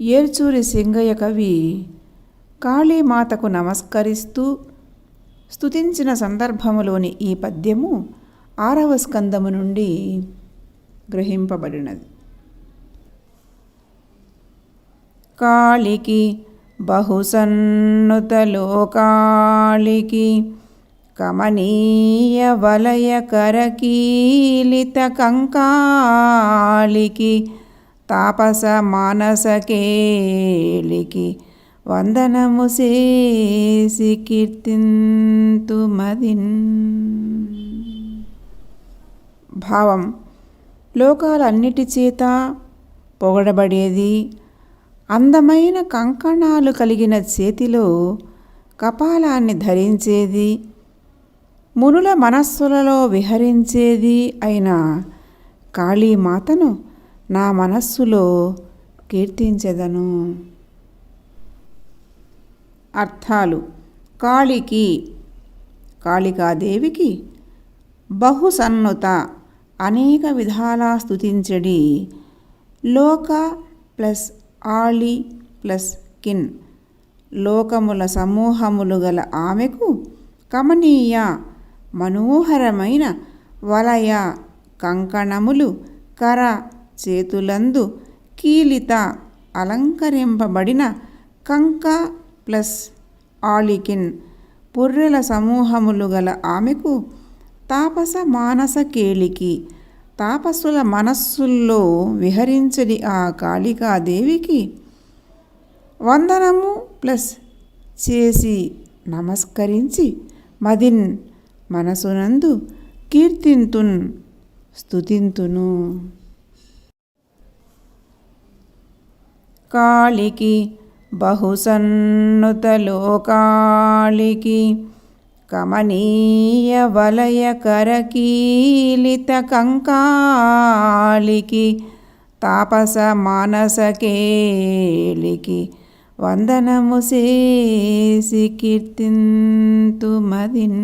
ఏర్చూరి సింగయ్య కవి కాళీమాతకు నమస్కరిస్తూ స్తుతించిన సందర్భములోని ఈ పద్యము ఆరవ స్కందము నుండి గ్రహింపబడినది. కాళికి బహుసన్నుతలోకాళికి కమనీయ వలయ కరకీలిత కంకాళికి తాపస మానసకేళికి వందనము చేసి కీర్తింతుమదిన్. భావం లోకాలన్నిటి చేత పొగడబడేది అందమైన కంకణాలు కలిగిన చేతిలో కపాలాన్ని ధరించేది మునుల మనస్సులలో విహరించేది అయిన కాళీమాతను నా మనస్సులో కీర్తించెదను. అర్థాలు. కాళికి కాళికాదేవికి బహుసన్నుత అనేక విధాలా స్థుతించడి లోక ప్లస్ ఆళి ప్లస్ కిన్. లోకముల సమూహములు గల ఆమెకు కమనీయ మనోహరమైన వలయ కంకణములు కర చేతులందు కీలిత అలంకరింపబడిన కంక ప్లస్ ఆలికిన్ పుర్రెల సమూహములు గల ఆమెకు తాపస మానస కేళికి తాపసుల మనస్సుల్లో విహరించని ఆ కాళికాదేవికి వందనము ప్లస్ చేసి నమస్కరించి మదిన్ మనసునందు కీర్తింతున్ స్థుతింతును కాళికి బహుసన్నుతలోకాళికి కమనీయ వలయ కరకీలిత కంకాళికి తాపస మానసకేళికి వందనము చేసి కీర్తింతుమదిన్.